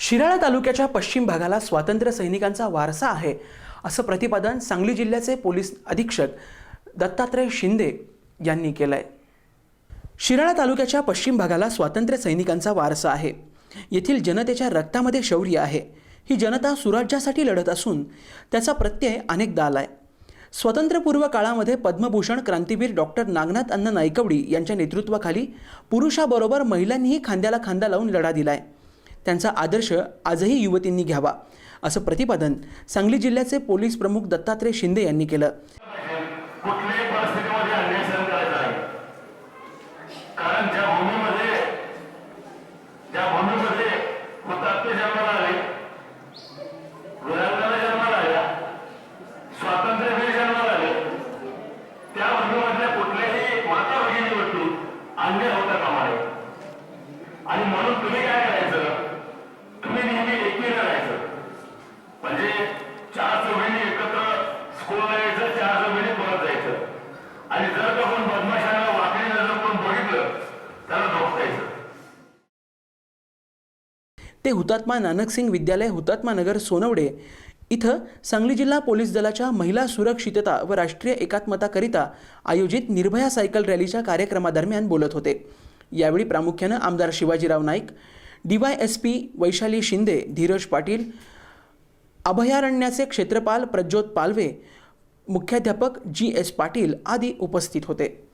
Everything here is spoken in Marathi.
शिराळा तालुक्याच्या पश्चिम भागाला स्वातंत्र्य सैनिकांचा वारसा आहे असं प्रतिपादन सांगली जिल्ह्याचे पोलीस अधीक्षक दत्तात्रय शिंदे यांनी केलं आहे शिराळा तालुक्याच्या पश्चिम भागाला स्वातंत्र्य सैनिकांचा वारसा आहे. येथील जनतेच्या रक्तामध्ये शौर्य आहे. ही जनता सुराज्यासाठी लढत असून त्याचा प्रत्यय अनेकदा आहे स्वातंत्र्यपूर्व काळामध्ये पद्मभूषण क्रांतीवीर डॉक्टर नागनाथ अन्न नायकवडी यांच्या नेतृत्वाखाली पुरुषाबरोबर महिलांनीही खांद्याला खांदा लावून लढा दिलाय. त्यांचा आदर्श आजही युवतींनी घ्यावा असं प्रतिपादन सांगली जिल्ह्याचे पोलीस प्रमुख दत्तात्रय शिंदे यांनी केलं. ते हुतात्मा नानकसिंग विद्यालय हुतात्मा नगर सोनवडे इथं सांगली जिल्हा पोलीस दलाच्या महिला सुरक्षितता व राष्ट्रीय एकात्मताकरिता आयोजित निर्भया सायकल रॅलीच्या कार्यक्रमादरम्यान बोलत होते. यावेळी प्रामुख्यानं आमदार Shivajirao Naik DY S P Vaishali Shinde Dheeraj Patil अभयारण्याचे क्षेत्रपाल प्रज्योत पालवे मुख्याध्यापक जी एस पाटील आदी उपस्थित होते.